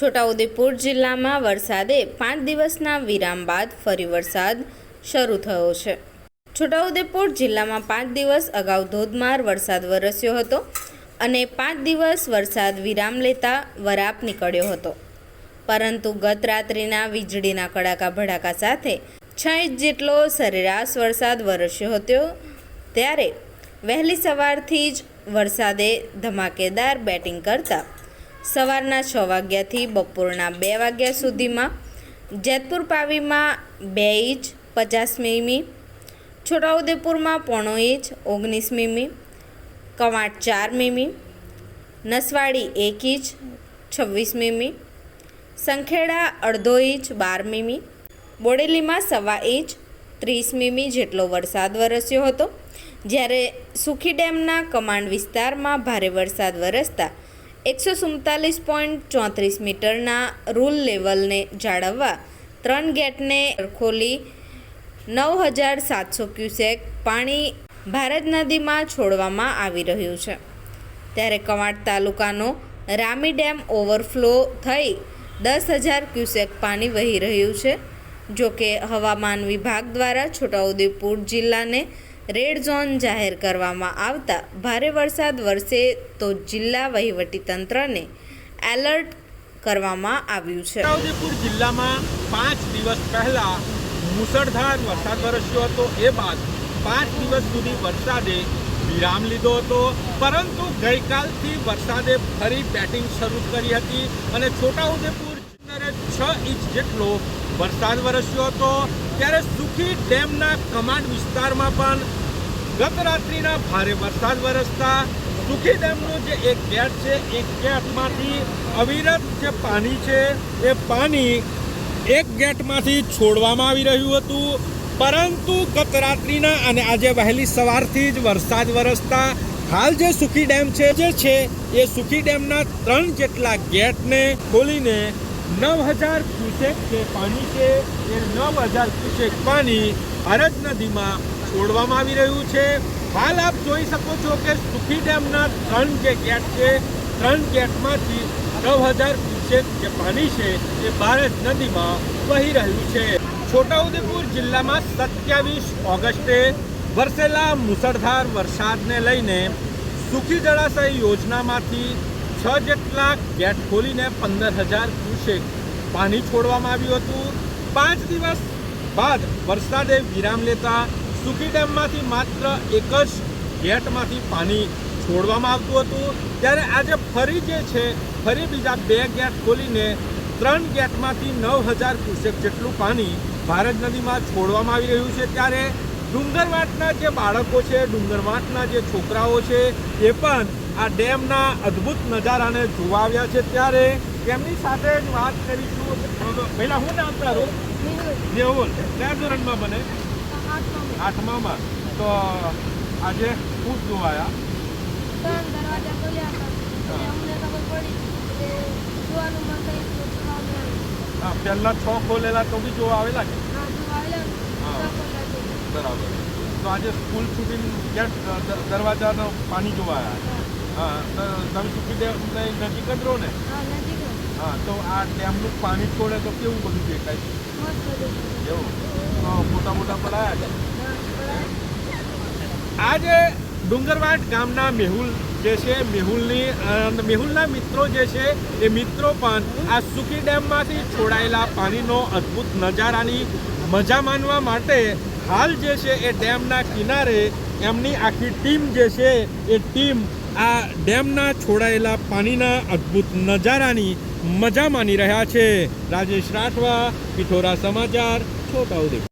છોટાઉદેપુર જિલ્લામાં વરસાદે પાંચ દિવસના વિરામ બાદ ફરી વરસાદ શરૂ થયો છે. છોટાઉદેપુર જિલ્લામાં પાંચ દિવસ અગાઉ ધોધમાર વરસાદ વરસ્યો હતો અને પાંચ દિવસ વરસાદ વિરામ લેતા વરાપ નીકળ્યો હતો. પરંતુ ગત રાત્રિના વીજળીના કડાકા ભડાકા સાથે છ ઇંચ જેટલો સરેરાશ વરસાદ વરસ્યો હતો ત્યારે વહેલી સવારથી જ વરસાદે ધમાકેદાર બેટિંગ કરતા સવારના છ વાગ્યાથી બપોરના બે વાગ્યા સુધીમાં. જેતપુર પાવીમાં બે ઇંચ, પચાસ મીમી. છોટાઉદેપુરમાં પોણો ઇંચ, ઓગણીસ મીમી. કવાંટ ચાર મીમી. નસવાડી એક ઇંચ, છવ્વીસ મીમી. સંખેડા અડધો ઇંચ, બાર મીમી. બોડેલીમાં સવા ઇંચ, ત્રીસ મીમી જેટલો વરસાદ વરસ્યો હતો. જ્યારે સુખી ડેમના કમાન્ડ વિસ્તારમાં ભારે વરસાદ વરસતા એકસો સુડતાલીસ પોઈન્ટ ચોત્રીસ મીટરના રૂલ લેવલને જાળવવા ત્રણ ગેટને ખોલી નવ હજાર સાતસો ક્યુસેક પાણી ભારત નદીમાં છોડવામાં આવી રહ્યું છે. ત્યારે કવાંટ તાલુકાનો રામી ડેમ ઓવરફ્લો થઈ દસ હજાર ક્યુસેક પાણી વહી રહ્યું છે. જોકે હવામાન વિભાગ દ્વારા છોટાઉદેપુર જિલ્લાને રેડ ઝોન જાહેર કરવામાં આવતા ભારે વરસાદ વરસે તો જિલ્લા વહીવટીતંત્રને એલર્ટ કરવામાં આવ્યું છે. છોટાઉદેપુર જિલ્લામાં પાંચ દિવસ પહેલા મુસળધાર વરસાદ વરસ્યો હતો. એ બાદ પાંચ દિવસ સુધી વરસાદે વિરામ લીધો હતો. પરંતુ ગઈકાલથી વરસાદે ફરી બેટિંગ શરૂ કરી હતી અને છોટાઉદેપુર છ ઇંચ જેટલો વરસાદ વરસ્યો હતો. ત્યારે સુખી ડેમના કમાન્ડ વિસ્તારમાં પણ ગત રાત્રિના ભારે વરસાદ વરસતા સુખી ડેમનું જે એક ગેટ છે, એક ગેટમાંથી અવિરત જે પાણી છે, એ પાણી એક ગેટમાંથી છોડવામાં આવી રહ્યું હતું. પરંતુ ગત રાત્રિના અને આજે વહેલી સવારથી જ વરસાદ વરસતા હાલ જે સુખી ડેમ છે, જે છે, એ સુખી ડેમના ત્રણ જેટલા ગેટને ખોલીને નવ હજાર ક્યુસેક જે પાણી છે, એ નવ હજાર ક્યુસેક પાણી અરજ નદીમાં છોડવામાં આવી રહ્યું છે. હાલ આપ જોઈ શકો છો કે સુખી ડેમના ત્રણ જે ગેટ છે, ત્રણ ગેટમાંથી નવ હજાર ક્યુસેક જે પાણી છે એ ભારત નદીમાં વહી રહ્યું છે. છોટાઉદેપુર જિલ્લામાં સત્યાવીસ ઓગસ્ટે વરસેલા મુસળધાર વરસાદને લઈને સુખી જળાશય યોજનામાંથી છ જેટલા ગેટ ખોલીને પંદર હજાર ક્યુસેક પાણી છોડવામાં આવ્યું હતું. પાંચ દિવસ બાદ વરસાદે વિરામ લેતા સુખી ડેમમાંથી માત્ર એક જ ગેટમાંથી પાણી છોડવામાં આવતું હતું. ત્યારે આજે ફરી જે છે ફરી બીજા બે ગેટ ખોલીને ત્રણ ગેટમાંથી નવ હજાર ક્યુસેક જેટલું પાણી ભારત નદીમાં છોડવામાં આવી રહ્યું છે. ત્યારે ડુંગરવાટના જે બાળકો છે ડુંગરવાટના જે છોકરાઓ છે એ પણ આ ડેમના અદ્ભુત નજારાને જોવા આવ્યા છે. ત્યારે તેમની સાથે જ વાત કરીશું. પહેલાં હું નામ તારું? મેહુલ કયા ધોરણમાં બને? આઠમામાં. તો આજે ખૂબ જોવાયા? ત્રણ દરવાજા ખોલ્યા હતા. હા. અમને ખબર પડી જોવાનું મન થયું તો જોવા ગયા. હા પહેલા છ ખોલેલા તો બી જોવા આવેલા કે. બરાબર. તો આજે સ્કૂલ છૂટીને ગેટ દ- દરવાજાનો પાણી જોવા આવ્યા હા તમે સુખી ડેમને નજીક જ રહો ને? હા, તો આ ડેમનું પાણી છોડે તો કેવું બધું દેખાય? છે. એવું? તો મોટા મોટા પડાયા છે. આજે ડુંગરવાટ ગામના મેહુલ જે છે, મેહુલની મેહુલના મિત્રો જે છે, એ મિત્રો પણ આ સુકી ડેમમાંથી છોડાયેલા પાણીનો અદ્ભુત નજારાની મજા માનવા માટે હાલ જે છે, એ ડેમના કિનારે એમની આખી ટીમ જે છે, એ ટીમ આ ડેમના છોડાયેલા પાણીના અદ્ભુત નજારાની મજા માની રહ્યા છે. રાજેશ રાઠવા પિઠોરા સમાચાર છોટાઉદેપુર